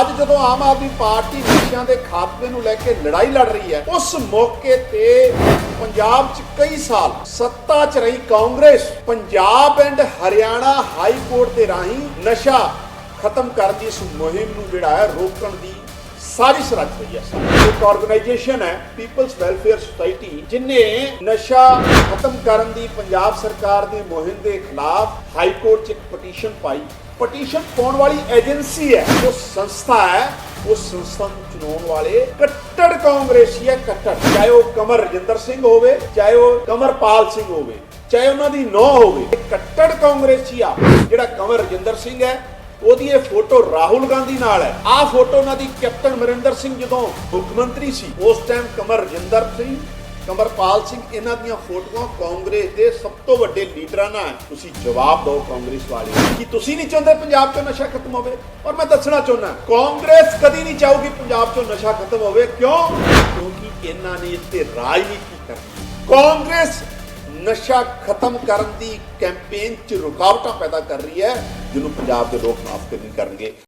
ਅੱਜ ਜਦੋਂ ਆਮ ਆਦਮੀ ਪਾਰਟੀ ਨਸ਼ਿਆਂ ਦੇ ਖਾਤਮੇ ਨੂੰ ਲੈ ਕੇ ਲੜਾਈ ਲੜ ਰਹੀ ਹੈ, ਉਸ ਮੌਕੇ ਤੇ ਪੰਜਾਬ 'ਚ ਕਈ ਸਾਲ ਸੱਤਾ 'ਚ ਰਹੀ Congress, Punjab and Haryana high court ਦੇ ਰਾਹੀਂ ਨਸ਼ਾ ਖਤਮ ਕਰਨ ਦੀ ਇਸ ਮੁਹਿੰਮ ਨੂੰ ਜਿਹੜਾ ਹੈ ਰੋਕਣ ਦੀ ਸਾਜ਼ਿਸ਼ ਰਚ ਰਹੀ ਹੈ। ਇੱਕ ਆਰਗੇਨਾਈਜੇਸ਼ਨ ਹੈ ਪੀਪਲਸ ਵੈਲਫੇਅਰ ਸੁਸਾਇਟੀ ਜਿਨੇ ਨਸ਼ਾ ਖਤਮ ਕਰਨ ਦੀ ਪੰਜਾਬ ਸਰਕਾਰ ਦੀ ਮੁਹਿੰਮ ਦੇ ਖਿਲਾਫ ਹਾਈ ਕੋਰਟ 'ਚ ਇੱਕ ਪਟੀਸ਼ਨ ਪਾਈ। ਪਟੀਸ਼ਨ ਪਾਉਣ ਵਾਲੀ ਏਜੰਸੀ ਹੈ ਉਹ ਸੰਸਥਾ ਹੈ, ਉਸ ਸੰਸਥਾ ਨੂੰ ਚੁਣਾਉਣ ਵਾਲੇ ਕੱਟੜ ਕਾਂਗਰਸੀ ਹੈ, ਕੱਟੜ। ਚਾਹੇ ਉਹ ਕਮਰ ਰਜਿੰਦਰ ਸਿੰਘ ਹੋਵੇ, ਚਾਹੇ ਉਹ ਕਮਰਪਾਲ ਸਿੰਘ ਹੋਵੇ, ਚਾਹੇ ਉਹਨਾਂ ਦੀ ਨੌ ਹੋਵੇ ਕੱਟੜ ਕਾਂਗਰਸੀ ਆ, ਜਿਹੜਾ ਕਮਰ ਰਜਿੰਦਰ ਸਿੰਘ ਹੈ, ਉਹਦੀ ਇਹ ਫੋਟੋ ਰਾਹੁਲ ਗਾਂਧੀ ਨਾਲ ਹੈ। ਆਹ ਫੋਟੋ ਉਹਨਾਂ ਦੀ ਕੈਪਟਨ ਅਮਰਿੰਦਰ ਸਿੰਘ ਜਦੋਂ ਮੁੱਖ ਮੰਤਰੀ ਸੀ, ਉਸ ਟਾਈਮ ਕਮਰ ਰਜਿੰਦਰ ਸਿੰਘ ਕਮਰਪਾਲ ਸਿੰਘ, ਇਹਨਾਂ ਦੀਆਂ ਫੋਟੋਆਂ ਕਾਂਗਰਸ ਦੇ ਸਭ ਤੋਂ ਵੱਡੇ ਲੀਡਰਾਂ ਨਾਲ ਤੁਸੀਂ ਜਵਾਬ ਦਿਓ ਕਾਂਗਰਸ ਵਾਲੇ ਕਿ ਤੁਸੀਂ ਨਹੀਂ ਚਾਹੁੰਦੇ ਪੰਜਾਬ 'ਚੋਂ ਨਸ਼ਾ ਖਤਮ ਹੋਵੇ? ਔਰ ਮੈਂ ਦੱਸਣਾ ਚਾਹੁੰਦਾ, ਕਾਂਗਰਸ ਕਦੀ ਨਹੀਂ ਚਾਹੂਗੀ ਪੰਜਾਬ 'ਚੋਂ ਨਸ਼ਾ ਖਤਮ ਹੋਵੇ। ਕਿਉਂ? ਕਿਉਂਕਿ ਇਹਨਾਂ ਨੇ ਇੱਥੇ ਰਾਜਨੀਤੀ ਕਰਨੀ ਕਾਂਗਰਸ ਨਸ਼ਾ ਖਤਮ ਕਰਨ ਦੀ ਕੈਂਪੇਨ 'ਚ ਰੁਕਾਵਟਾਂ ਪੈਦਾ ਕਰ ਰਹੀ ਹੈ, ਜਿਹਨੂੰ ਪੰਜਾਬ ਦੇ ਲੋਕ ਮਾਫ ਨਹੀਂ ਕਰਨਗੇ?